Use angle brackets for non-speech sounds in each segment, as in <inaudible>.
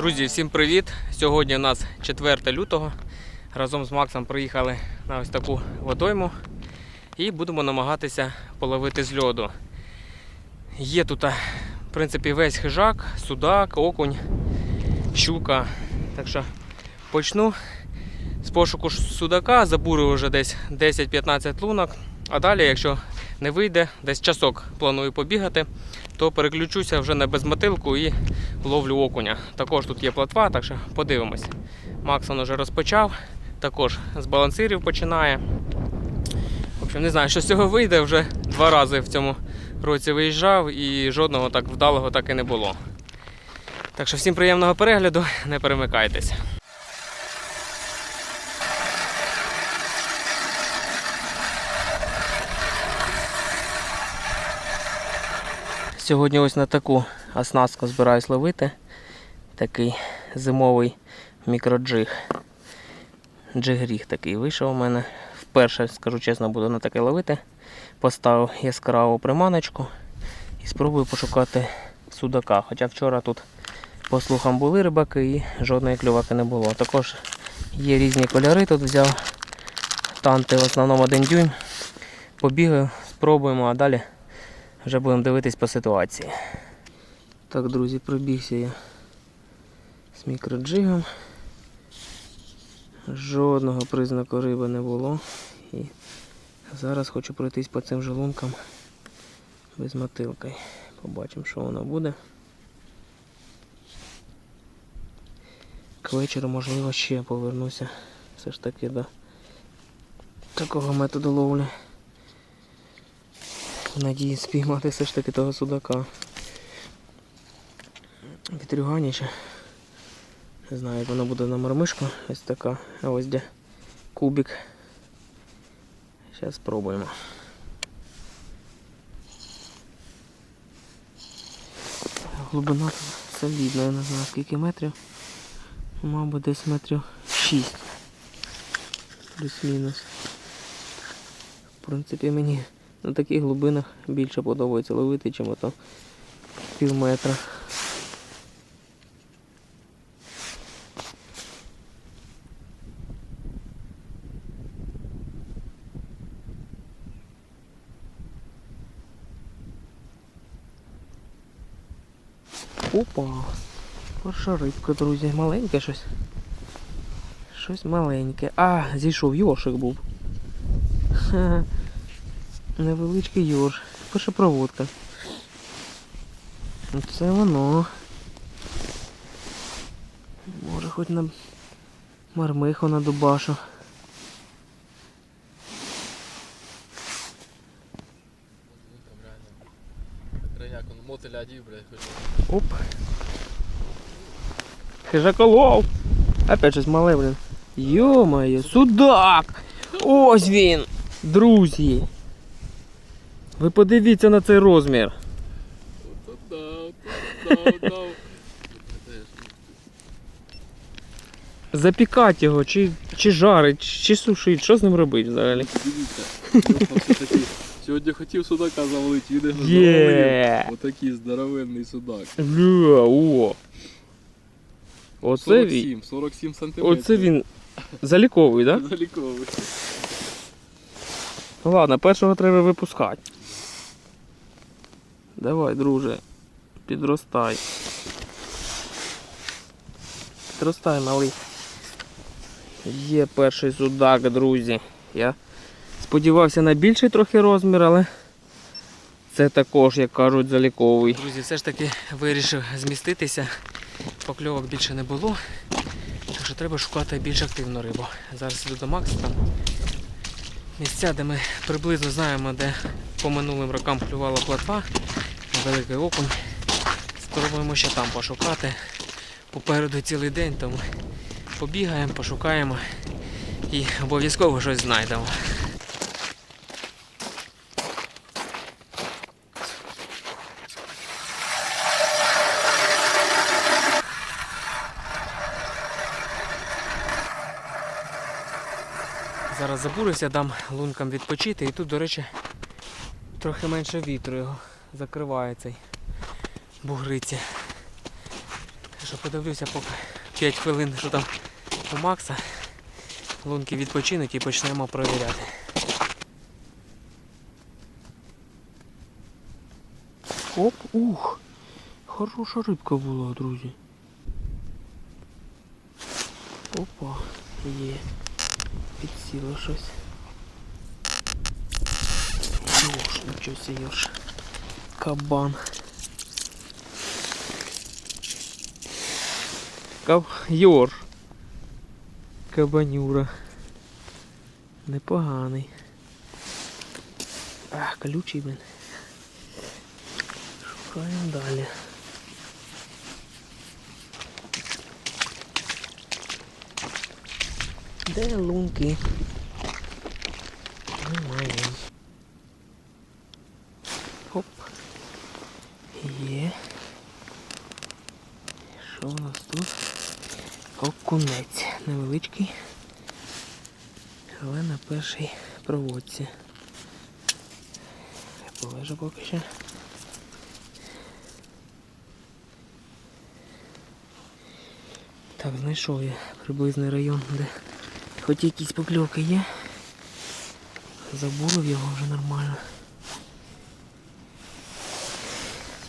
Друзі, всім привіт! Сьогодні у нас 4 лютого. Разом з Максом приїхали на ось таку водойму і будемо намагатися половити з льоду. Є тут, в принципі, весь хижак, судак, окунь, щука. Так що почну з пошуку судака, забурив вже десь 10-15 лунок. А далі, якщо не вийде, десь часок планую побігати, то переключуся вже на безмотилку і ловлю окуня. Також тут є платва, так що подивимось. Максон вже розпочав, також з балансирів починає. В общем, не знаю, що з цього вийде. Вже два рази в цьому році виїжджав і жодного так вдалого так і не було. Так що всім приємного перегляду, не перемикайтесь. Сьогодні ось на таку оснастку збираюсь ловити. Такий зимовий мікроджиг. Джигріг такий вийшов у мене. Вперше, скажу чесно, буду на таке ловити. Поставив яскраву приманочку і спробую пошукати судака. Хоча вчора тут, по слухам, були рибаки і жодної клюваки не було. Також є різні кольори, тут взяв танти в основному один дюйм. Побігаю, спробуємо, а далі вже будемо дивитись по ситуації. Так, друзі, пробігся я з мікроджигом. Жодного признаку риби не було. І зараз хочу пройтись по цим же лункам без мотилки. Побачимо, що воно буде. К вечору, можливо, ще повернуся. Все ж таки до такого методу ловлі. Надії спіймати все ж таки того судака. Вітрюганіше. Не знаю, як воно буде на мармишку. Ось така. А ось де кубик. Зараз спробуємо. Глибина солідна, я не знаю скільки метрів. Мабуть, десь метрів 6. Плюс-мінус. В принципі, мені на таких глибинах більше подобається ловити, чим ото пів метра. Опа! Перша рибка, друзі. Маленьке щось. Щось маленьке. А, зійшов, йошик був. Ха-ха. Невеличкий йорш. Перша проводка. Це воно. Може хоч на мармиху на дубашу. Оп. Хижаколов. Опять щось мале, блін. Йо-моє, судак! Ось він! Друзі! Ви подивіться на цей розмір. Запікати його, чи, чи жарить, чи сушить, що з ним робити взагалі? Дивіться, сьогодні хотів судака завалити, він його завалив. Отакий здоровенний судак. Ля, о! Оце він. 47, 47 сантиметрів. Оце він заліковий, так? Да? Заліковий. Ладно, першого треба випускати. Давай, друже, підростай. Підростай, малий. Є перший судак, друзі. Я сподівався на більший трохи розмір, але це також, як кажуть, заліковий. Друзі, все ж таки вирішив зміститися. Покльовок більше не було. Так що треба шукати більш активну рибу. Зараз іду до Макса місця, де ми приблизно знаємо, де по минулим рокам клювала платва, великий окунь. Спробуємо ще там пошукати. Попереду цілий день, тому побігаємо, пошукаємо і обов'язково щось знайдемо. Зараз забурився, дам лункам відпочити і тут, до речі, трохи менше вітру його закриває цей бугриці. що подивлюся поки 5 хвилин, що там у Макса. Лунки відпочинуть і почнемо провіряти. Оп, ух! Хороша рибка була, друзі. Опа, є. Підсіло щось. Йош, нічого сі, йош. Кабан. Каб... Йор. Кабанюра. Непоганий. Ах, колючий він. Шукаємо далі. Де лунки? Немає. Хоп. Є. Що у нас тут? Окунець. Невеличкий. Але на першій проводці. Полежа поки що. Так, знайшов я приблизний район, де хоч якісь покльовки є. Забурив його вже нормально.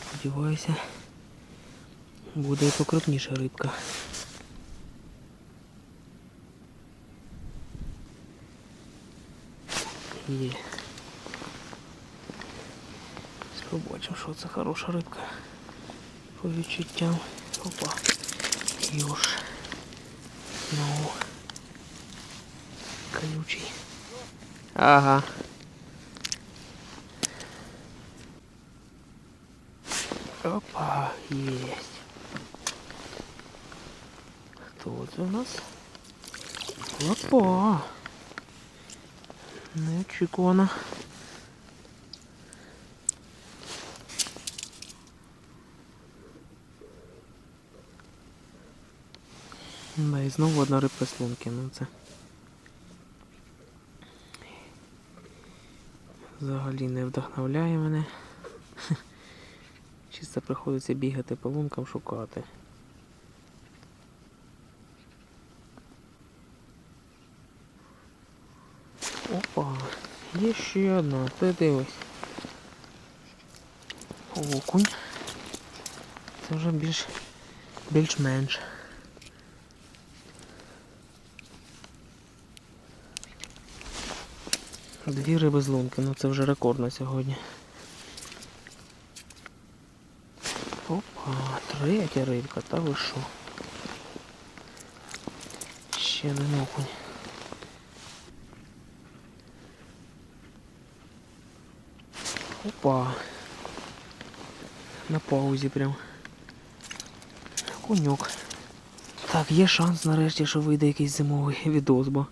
Сподіваюся, буде покрупніша рибка. Є. Побачимо, що це хороша рибка. По відчуттям. Опа. Юж. Ну. Колючий. Ага. Опа, есть. Кто это у нас? Опа. Неочікувано. Да, і знову одна рибка з лунки, ну це. Взагалі не вдохновляє мене. <laughs> Чисто приходиться бігати по лункам шукати. Опа, є ще одна, ти дивись. Окунь. Це вже більш більш-менш. Дві риби з лунки, ну це вже рекорд на сьогодні. Опа, третя рибка, та ви що? Ще один окунь. Опа. На паузі прям. Коньок. Так, є шанс нарешті, що вийде якийсь зимовий відос, бо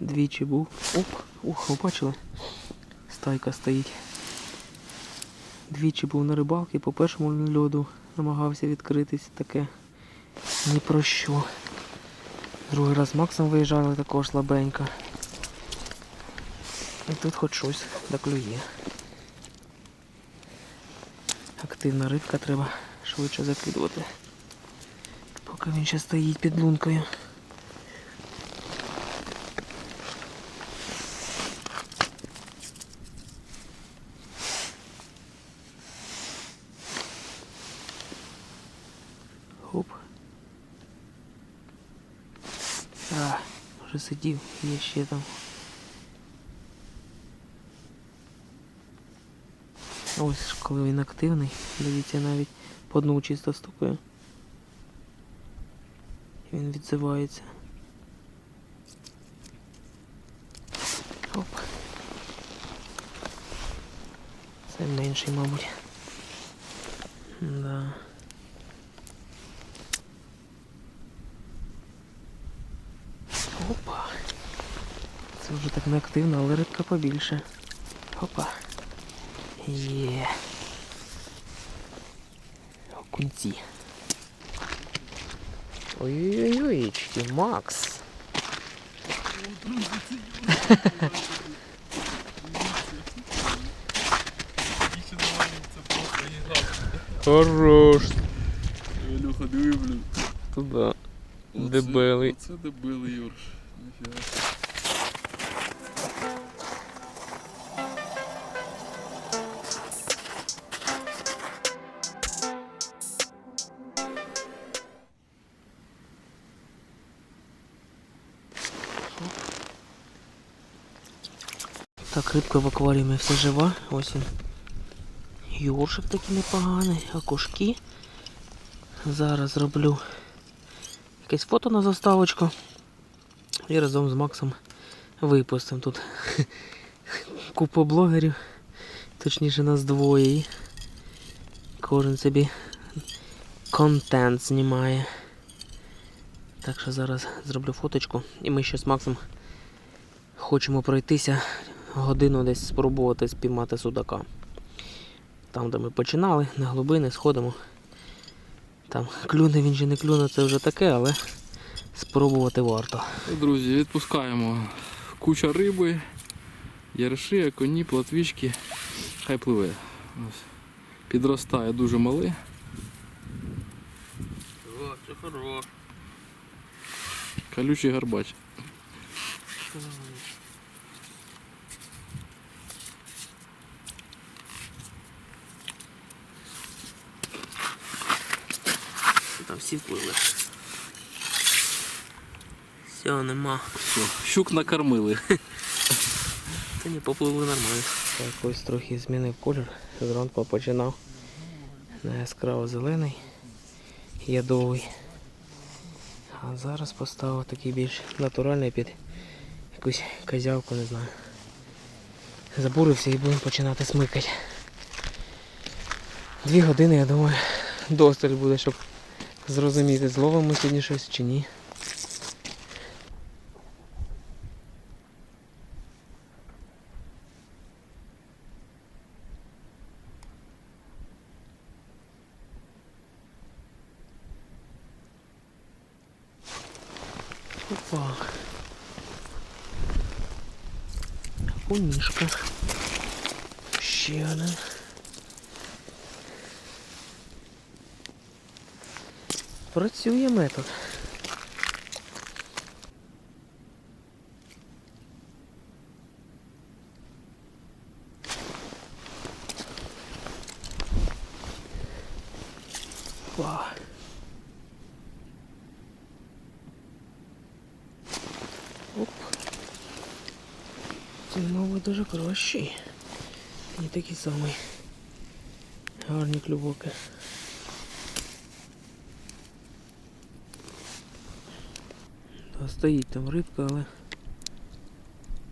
двічі був. Оп, ух, ви бачили? Стайка стоїть. Двічі був на рибалці, по першому льоду намагався відкритись таке ні про що. Другий раз Максом виїжджали також слабенько. І тут хоч щось доклює. Активна рибка треба швидше закидувати. Поки він ще стоїть під лункою. Хоп. А, вже сидів, є ще там. Ось коли він активний, дивіться навіть по дну чисто стукає. Він відзивається. Оп. Це менший, мабуть. Да. Опа. Це вже так не активно, але рибка побільше. Опа. Є. Окунці. Ой-ой-ой, Макс. Хорош. Ілюх Андрюха, диви, блін. Туди. Дебелий. Оце дебелий Юрш. Ніфіга. Рибка в акваріумі все жива. Ось. Йоршик такий непоганий, окушки. Зараз зроблю якесь фото на заставочку. І разом з Максом випустимо тут <laughs> купу блогерів. Точніше нас двоє. Кожен собі контент знімає. Так що зараз зроблю фоточку. І ми ще з Максом хочемо пройтися годину десь спробувати спіймати судака. Там, де ми починали, на глибини сходимо. Там клюне він чи не клюне, це вже таке, але спробувати варто. Друзі, відпускаємо. Куча риби, ярши, коні, платвічки. Хай пливе. Ось. Підростає дуже малий. О, це хорош. Колючий гарбач. Там всі впливли. Все, нема. Все, щук накормили. Та ні, попливли нормально. Так, ось трохи змінив колір. Зранку починав на яскраво зелений, ядовий. А зараз поставив такий більш натуральний під якусь козявку, не знаю. Забурився і будемо починати смикати. Дві години, я думаю, досталь буде, щоб зрозуміти, зловимо сьогодні щось чи ні. Опа. Умішка. Ще один. Працює метод. Оп. Це, мабуть, дуже кращий. І такий самий. Гарні клювоки. Стоїть там рибка, але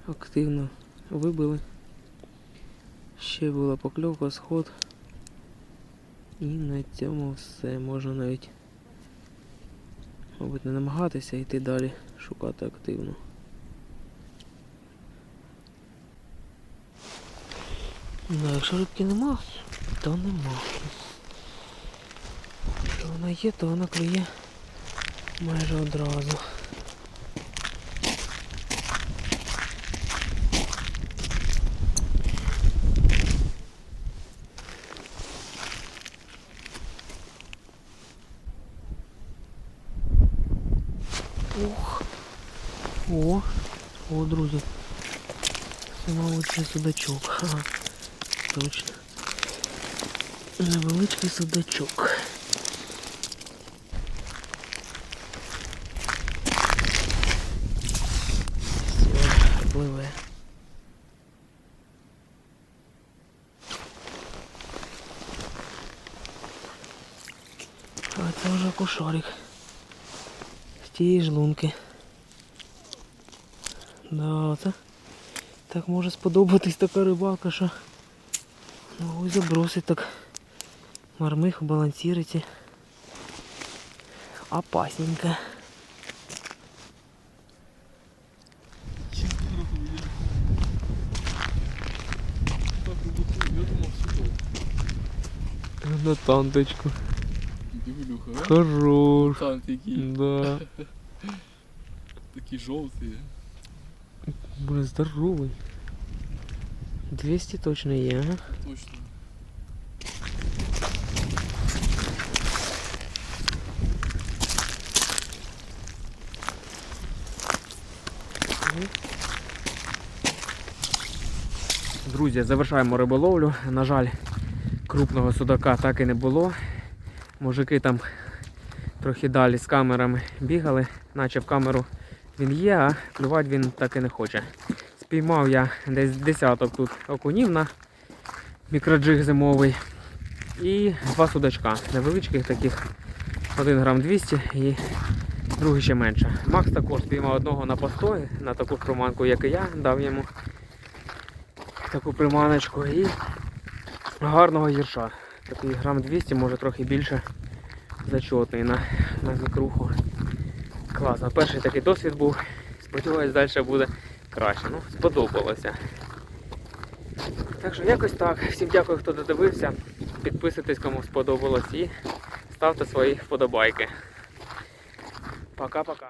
активно вибили. Ще була покльовка, сход. І на цьому все. Можна навіть, мабуть, не намагатися йти далі, шукати активно. Ну, якщо рибки нема, то нема. Якщо вона є, то вона клює майже одразу. Ух. О, о, друзі. Це, мабуть, це судачок. Ха, точно. Невеличкий судачок. Все, пливе. А це вже кошарик. З тієї ж лунки. Да, це так може сподобатись така рибалка, що ну, забросить так мармиху, балансіриці. Опасненько. На танточку. Дивлюха, а? Хорош. Там такий, Да. такий жовтий. Блин, здоровий. 200 точно є. Точно. Друзі, завершаємо риболовлю. На жаль, крупного судака так і не було. Мужики там трохи далі з камерами бігали, наче в камеру він є, а клювати він так і не хоче. Спіймав я десь десяток тут окунів на мікроджиг зимовий. І два судачка невеличких таких, 1 грам 200 і другий ще менше. Макс також спіймав одного на постой, на таку приманку, як і я, дав йому таку приманочку і гарного гірша. Такий грам 200, може трохи більше зачетний на, на мікруху. Класно. Перший такий досвід був. Сподіваюсь, далі буде краще. Ну, сподобалося. Так що якось так. Всім дякую, хто додивився. Підписуйтесь, кому сподобалось і ставте свої вподобайки. Пока-пока.